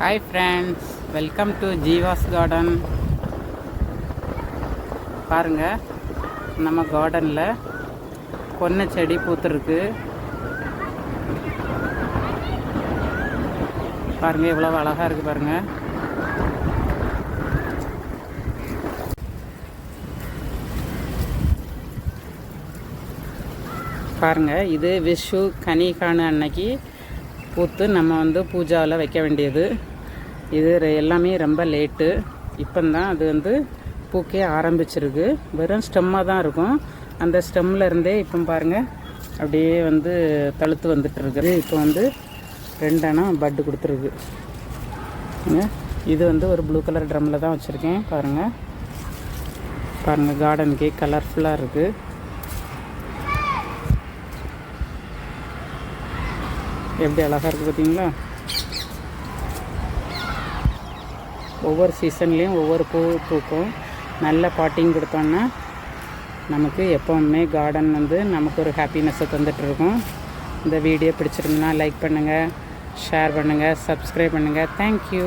Hi friends welcome to Jeeva's garden பாருங்க நம்ம கார்டனில் பொன்னை செடி பூத்துருக்கு. பாருங்க எவ்வளோ அழகாக இருக்குது பாருங்க. பாருங்க இது விஷு கனிகாணு அன்னைக்கு பூத்து நம்ம வந்து பூஜாவில் வைக்க வேண்டியது. இது எல்லாமே ரொம்ப லேட்டு. இப்போந்தான் அது வந்து பூக்கே ஆரம்பிச்சிருக்கு. வெறும் ஸ்டெம்மாக தான் இருக்கும். அந்த ஸ்டெம்மில் இருந்தே இப்போ பாருங்கள் அப்படியே வந்து தழுத்து வந்துட்டுருக்குது இப்போ வந்து ரெண்டனா பட்டு கொடுத்துருக்கு. இது வந்து ஒரு ப்ளூ கலர் ட்ரம்மில் தான் வச்சுருக்கேன். பாருங்கள் பாருங்கள் கார்டனுக்கே கலர்ஃபுல்லாக இருக்குது எப்படி அழகாக இருக்குது பார்த்தீங்களா ஒவ்வொரு சீசன்லேயும் ஒவ்வொரு பூ பூக்கும். நல்ல பாட்டிங் கொடுத்தோன்னா நமக்கு எப்போவுமே கார்டன் வந்து நமக்கு ஒரு ஹாப்பினஸ்ஸை தந்துட்டுருக்கும். இந்த வீடியோ பிடிச்சிருந்ததுன்னா லைக் பண்ணுங்கள் ஷேர் பண்ணுங்கள் சப்ஸ்கிரைப் பண்ணுங்கள் தேங்க்யூ